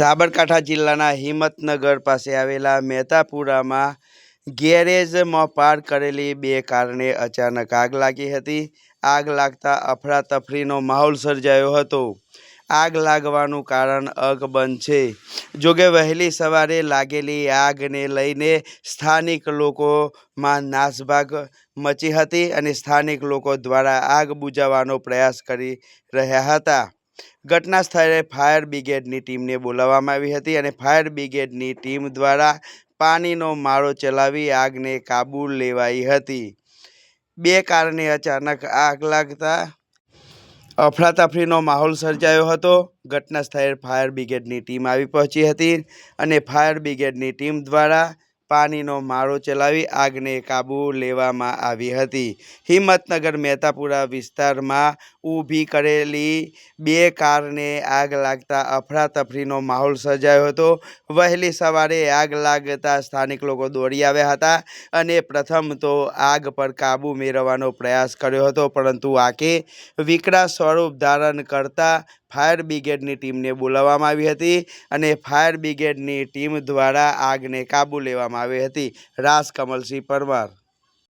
સાબરકાંઠા જિલ્લાના હિંમતનગર પાસે આવેલા મહેતાપુરામાં ગેરેજમાં પાર કરેલી બે કારને અચાનક આગ લાગી હતી. આગ લાગતા અફરાતફરીનો માહોલ સર્જાયો હતો. આગ લાગવાનું કારણ અકબંધ છે. જોકે વહેલી સવારે લાગેલી આગને લઈને સ્થાનિક લોકોમાં નાસભાગ મચી હતી અને સ્થાનિક લોકો દ્વારા આગ બુજાવવાનો પ્રયાસ કરી રહ્યા હતા. ઘટના સ્થળે ફાયર બ્રિગેડની ટીમને બોલાવવામાં આવી હતી અને ફાયર બ્રિગેડની ટીમ દ્વારા પાણીનો માળો ચલાવી આગને કાબૂ લેવાઈ હતી. બે કારણે અચાનક આગ લાગતા અફરાતફરીનો માહોલ સર્જાયો હતો. ઘટના સ્થળે ફાયર બ્રિગેડની ટીમ આવી પહોંચી હતી અને ફાયર બ્રિગેડની ટીમ દ્વારા પાણીનો મારો ચલાવી આગને કાબૂ લેવામાં આવી હતી. હિંમતનગર મહેતાપુરા વિસ્તારમાં ઊભી કરેલી બે કારને આગ લાગતા અફરાતફરીનો માહોલ સર્જાયો હતો. વહેલી સવારે આગ લાગતા સ્થાનિક લોકો દોડી આવ્યા હતા અને પ્રથમ તો આગ પર કાબુ મેળવવાનો પ્રયાસ કર્યો હતો, પરંતુ આગે વિકરા સ્વરૂપ ધારણ કરતા ફાયર બ્રિગેડની ટીમને બોલાવવામાં આવી હતી અને ફાયર બ્રિગેડની ટીમ દ્વારા આગને કાબૂ લેવામાં આવી હતી. રાસ કમલસિંહ પરમાર.